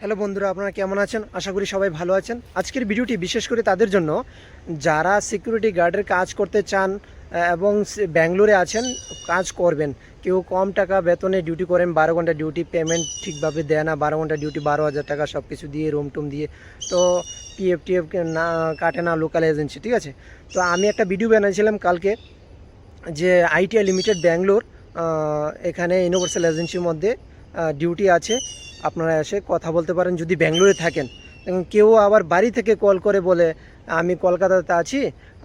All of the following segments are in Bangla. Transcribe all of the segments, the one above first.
হ্যালো বন্ধুরা, আপনারা কেমন আছেন? আশা করি সবাই ভালো আছেন। আজকের ভিডিওটি বিশেষ করে তাদের জন্য, যারা সিকিউরিটি গার্ডের কাজ করতে চান এবং ব্যাঙ্গালোরে আছেন, কাজ করবেন। কেউ কম টাকা বেতনে ডিউটি করেন, বারো ঘণ্টা ডিউটি পেমেন্ট ঠিকভাবে দেয় না, বারো ঘণ্টা ডিউটি বারো হাজার টাকা সব কিছু দিয়ে রুম টুম দিয়ে। তো পিএফ টিএফ না, কাটে না লোকাল এজেন্সি ঠিক আছে? তো আমি একটা ভিডিও বানিয়েছিলাম কালকে, যে আইটিআই লিমিটেড ব্যাঙ্গালোর এখানে ইউনিভার্সাল এজেন্সির মধ্যে ডিউটি আছে। আপনারা এসে কথা বলতে পারেন, যদি ব্যাঙ্গালোরে থাকেন। এবং কেউ আবার বাড়ি থেকে কল করে বলে, আমি কলকাতাতে আছি,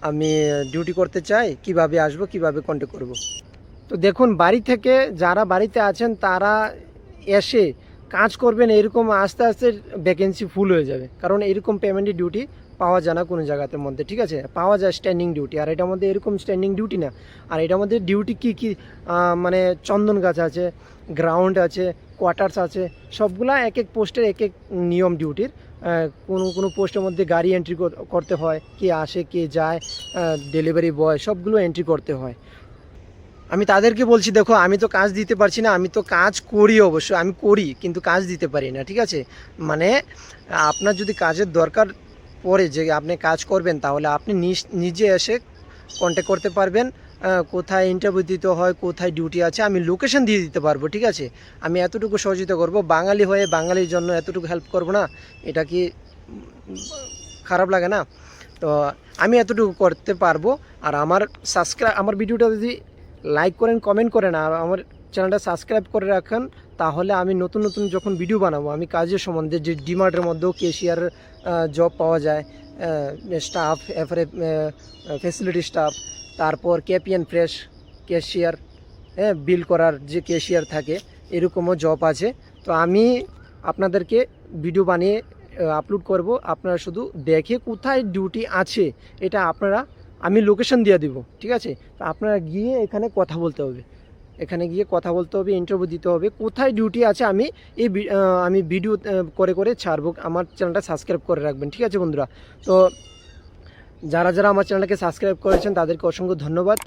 আমি ডিউটি করতে চাই, কীভাবে আসব, কীভাবে কন্ট্যাক্ট করব? তো দেখুন, বাড়ি থেকে যারা বাড়িতে আছেন, তারা এসে কাজ করবেন, এরকম আস্তে আস্তে ভ্যাকেন্সি ফুল হয়ে যাবে। কারণ এরকম পেমেন্টের ডিউটি পাওয়া যায় না কোনো জায়গাতে মধ্যে, ঠিক আছে? পাওয়া যায় স্ট্যান্ডিং ডিউটি আর এটার মধ্যে এরকম স্ট্যান্ডিং ডিউটি না। আর এটার মধ্যে ডিউটি কি কি মানে চন্দন গাছ আছে গ্রাউন্ড আছে কোয়ার্টার্স আছে, সবগুলা এক এক পোস্টের এক এক নিয়ম ডিউটির কোনো কোনো পোস্টের মধ্যে গাড়ি এন্ট্রি করতে হয়, কে আসে, কে যায় ডেলিভারি বয় সবগুলো এন্ট্রি করতে হয়। আমি তাদেরকে বলছি, দেখো, আমি তো কাজ দিতে পারছি না, আমি তো কাজ করি অবশ্য, আমি করি, কিন্তু কাজ দিতে পারি না, ঠিক আছে? মানে আপনার যদি কাজের দরকার পড়ে, যে আপনি কাজ করবেন, তাহলে আপনি নিজ- এসে কন্ট্যাক্ট করতে পারবেন কোথায় ইন্টারভিউ দিতে হয়, কোথায় ডিউটি আছে, আমি লোকেশন দিয়ে দিতে পারব, ঠিক আছে? আমি এতটুকু সহযোগিতা করব, বাঙালি হয়ে বাঙালির জন্য এতটুকু হেল্প করব না, এটা কি খারাপ লাগে না? তো আমি এতটুকু করতে পারব, আর আমার সাবস্ক্রাইব আমার ভিডিওটা যদি লাইক করেন কমেন্ট করেন, আর আমার চ্যানেলটা সাবস্ক্রাইব করে রাখেন, তাহলে আমি নতুন নতুন যখন ভিডিও বানাবো, আমি কাজের সম্বন্ধে যে ডিমার্টের মধ্যেও কেশিয়ার জব পাওয়া যায় স্টাফ এরপরে ফেসিলিটি স্টাফ তারপর ক্যাপিয়ান ফ্রেশ ক্যাশিয়ার হ্যাঁ বিল করার যে ক্যাশিয়ার থাকে, এরকমও জব আছে। তো আমি আপনাদেরকে ভিডিও বানিয়ে আপলোড করব। আপনারা শুধু দেখে কোথায় ডিউটি আছে, এটা আপনারা, আমি লোকেশন দিয়ে দিব, ঠিক আছে? তো আপনারা গিয়ে এখানে কথা বলতে হবে। এখানে গিয়ে কথা বলতে হবে ইন্টারভিউ দিতে হবে, কোথায় ডিউটি আছে আমি এই আমি ভিডিও করে করে ছাড়বো। আমার চ্যানেলটা সাবস্ক্রাইব করে রাখবেন, ঠিক আছে বন্ধুরা? তো যারা যারা আমার চ্যানেলকে সাবস্ক্রাইব করেছেন তাদেরকে অসংখ্য ধন্যবাদ।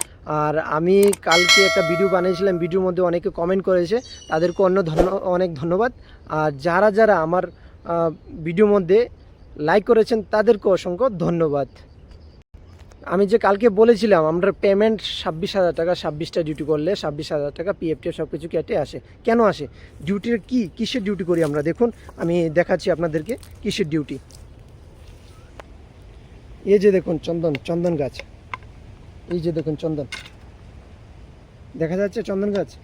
আর আমি কালকে একটা ভিডিও বানিয়েছিলাম, ভিডিওর মধ্যে অনেকে কমেন্ট করেছে তাদেরকে অন্য ধন্য, অনেক ধন্যবাদ। আর যারা যারা আমার ভিডিওর মধ্যে লাইক করেছেন তাদেরকে অসংখ্য ধন্যবাদ। আমি যে কালকে বলেছিলাম, আমরা পেমেন্ট ছাব্বিশ হাজার টাকা, ছাব্বিশটা ডিউটি করলে ছাব্বিশ হাজার টাকা পিএফটি সব কিছু কেটে আসে। কেন আসে? ডিউটির কি? কিসের ডিউটি করি আমরা? দেখুন, আমি দেখাচ্ছি আপনাদেরকে কিসের ডিউটি এই যে দেখুন চন্দন চন্দন গাছ। এই যে দেখুন চন্দন। দেখা যাচ্ছে চন্দন গাছ?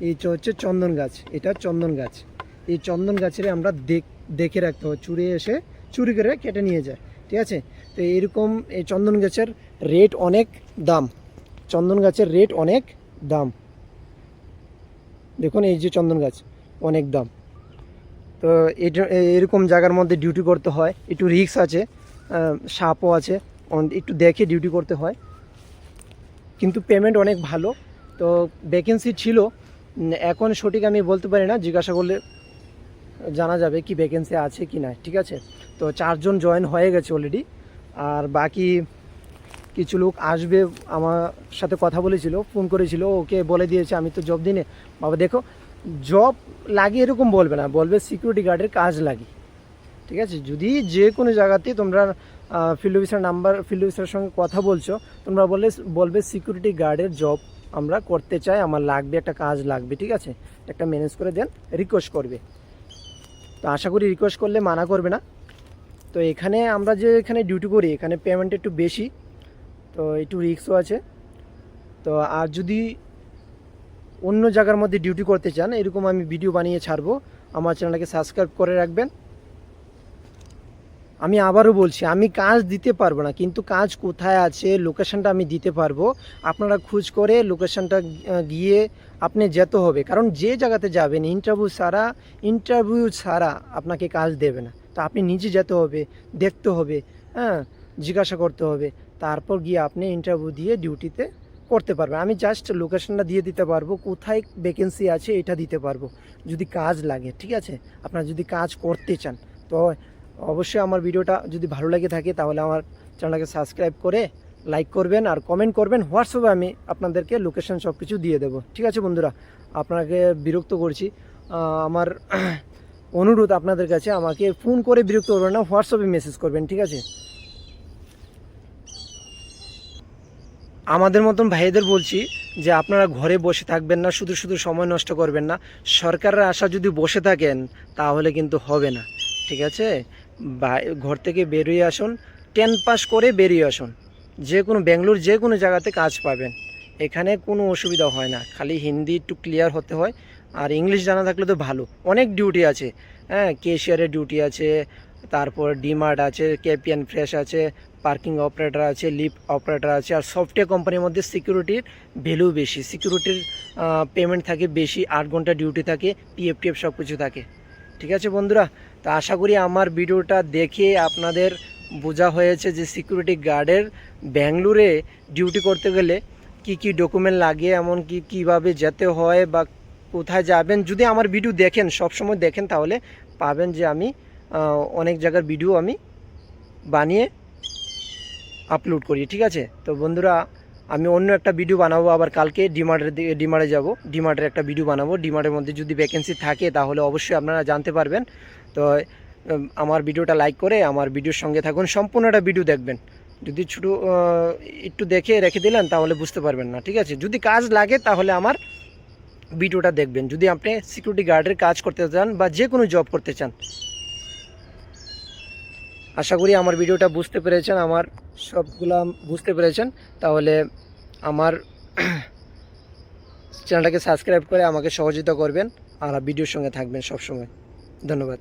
এই হচ্ছে চন্দন গাছ, এটা চন্দন গাছ। এই চন্দন গাছের আমরা দেখ- রাখতে হয় চুরে এসে চুরি করে কেটে নিয়ে যায়, ঠিক আছে? তো এরকম এই চন্দন গাছের রেট অনেক দাম। চন্দন গাছের রেট অনেক দাম। দেখুন এই যে চন্দন গাছ, অনেক দাম। তো এটা, এরকম জায়গার মধ্যে ডিউটি করতে হয়, একটু রিস্ক আছে। সাপও আছে। একটু দেখে ডিউটি করতে হয়। কিন্তু পেমেন্ট অনেক ভালো। তো ভ্যাকেন্সি ছিল। এখন সঠিক আমি বলতে পারি না। জিজ্ঞাসা করলে জানা যাবে কি ভ্যাকেন্সি আছে কি না ঠিক আছে? তো চারজন জয়েন হয়ে গেছে অলরেডি আর বাকি কিছু লোক আসবে, আমার সাথে কথা বলেছিল ফোন করেছিল, ওকে বলে দিয়েছে, আমি তো জব দিনে বাবা, দেখো জব লাগে এরকম বলবে না। বলবে সিকিউরিটি গার্ডের কাজ লাগে। ঠিক আছে? যদি যে কোনো জায়গাতে তোমরা ফিল্ড অফিসার নাম্বার ফিল্ড অফিসারের সঙ্গে কথা বলছো, তোমরা বললে, বলবে সিকিউরিটি গার্ডের জব আমরা করতে চাই, আমার লাগবে, একটা কাজ লাগবে, ঠিক আছে? একটা ম্যানেজ করে দেন রিকোয়েস্ট করবে। তো আশা করি রিকোয়েস্ট করলে মানা করবে না। তো এখানে আমরা যে এখানে ডিউটি করি, এখানে পেমেন্ট একটু বেশি, তো একটু রিক্সও আছে। তো আর যদি অন্য জায়গার মধ্যে ডিউটি করতে চান, এরকম আমি ভিডিও বানিয়ে ছাড়বো। আমার চ্যানেলটাকে সাবস্ক্রাইব করে রাখবেন। আমি আবারও বলছি, আমি কাজ দিতে পারব না, কিন্তু কাজ কোথায় আছে লোকেশানটা আমি দিতে পারব। আপনারা খোঁজ করে লোকেশানটা গিয়ে আপনি যেতে হবে, কারণ যে জায়গাতে যাবেন ইন্টারভিউ ছাড়া ইন্টারভিউ ছাড়া আপনাকে কাজ দেবে না। তো আপনি নিজে যেতে হবে, দেখতে হবে হ্যাঁ জিজ্ঞাসা করতে হবে, তারপর গিয়ে আপনি ইন্টারভিউ দিয়ে ডিউটিতে করতে পারবেন। আমি জাস্ট লোকেশনটা দিয়ে দিতে পারব, কোথায় ভ্যাকেন্সি আছে এটা দিতে পারব, যদি কাজ লাগে, ঠিক আছে? আপনারা যদি কাজ করতে চান, তো অবশ্যই আমার ভিডিওটা যদি ভালো লাগে থাকে, তাহলে আমার চ্যানেলটাকে সাবস্ক্রাইব করে লাইক করবেন আর কমেন্ট করবেন। হোয়াটসঅ্যাপে আমি আপনাদেরকে লোকেশন সব কিছু দিয়ে দেবো। ঠিক আছে বন্ধুরা? আপনাকে বিরক্ত করছি। আমার অনুরোধ আপনাদের কাছে, আমাকে ফোন করে বিরক্ত করবেন না, হোয়াটসঅ্যাপে মেসেজ করবেন, ঠিক আছে? আমাদের মতন ভাইদের বলছি যে, আপনারা ঘরে বসে থাকবেন না, শুধু শুধু সময় নষ্ট করবেন না। সরকারের আশা যদি বসে থাকেন, তাহলে কিন্তু হবে না। ঠিক আছে? ঘর থেকে বেরিয়ে আসুন টেন পাস করে বেরিয়ে আসুন। যে কোনো ব্যাঙ্গালোর যে কোনো জায়গাতে কাজ পাবেন। এখানে কোনো অসুবিধা হয় না। খালি হিন্দি একটু ক্লিয়ার হতে হয়। আর ইংলিশ জানা থাকলে তো ভালো। অনেক ডিউটি আছে। হ্যাঁ কেশিয়ারের ডিউটি আছে, তারপর ডিমার্ট আছে কেপিএন ফ্রেশ আছে পার্কিং অপারেটর আছে লিফট অপারেটর আছে, আর সফটওয়্যার কোম্পানির মধ্যে সিকিউরিটির ভ্যালু বেশি। সিকিউরিটির পেমেন্ট থাকে বেশি। আট ঘণ্টা ডিউটি থাকে পিএফ টিএফ সব কিছু থাকে। ঠিক আছে বন্ধুরা? তো আশা করি আমার ভিডিওটা দেখে আপনাদের বোঝা হয়েছে যে সিকিউরিটি গার্ডের ব্যাঙ্গালোরে ডিউটি করতে গেলে কি কি ডকুমেন্ট লাগে এমন কি কীভাবে যেতে হয় বা কোথায় যাবেন। যদি আমার ভিডিও দেখেন সব সময় দেখেন, তাহলে পাবেন যে আমি অনেক জায়গার ভিডিও আমি বানিয়ে আপলোড করি, ঠিক আছে? তো বন্ধুরা আমি অন্য একটা ভিডিও বানাবো, আবার কালকে ডিমার্টের দিকে ডিমার্টে যাব। ডিমার্টের একটা ভিডিও বানাবো। ডিমার্টের মধ্যে যদি ভ্যাকেন্সি থাকে, তাহলে অবশ্যই আপনারা জানতে পারবেন। তো আমার ভিডিওটা লাইক করে আমার ভিডিওর সঙ্গে থাকুন। সম্পূর্ণ একটা ভিডিও দেখবেন। যদি ছোটো একটু দেখে রেখে দিলেন, তাহলে বুঝতে পারবেন না, ঠিক আছে? যদি কাজ লাগে, তাহলে আমার ভিডিওটা দেখবেন। যদি আপনি সিকিউরিটি গার্ডের কাজ করতে চান বা যে কোনো জব করতে চান আশা করি আমার ভিডিওটা বুঝতে পেরেছেন, আমার সবগুলা বুঝতে পেরেছেন। তাহলে আমার চ্যানেলটাকে সাবস্ক্রাইব করে আমাকে সহযোগিতা করবেন আর ভিডিওর সঙ্গে থাকবেন সবসময়। ধন্যবাদ।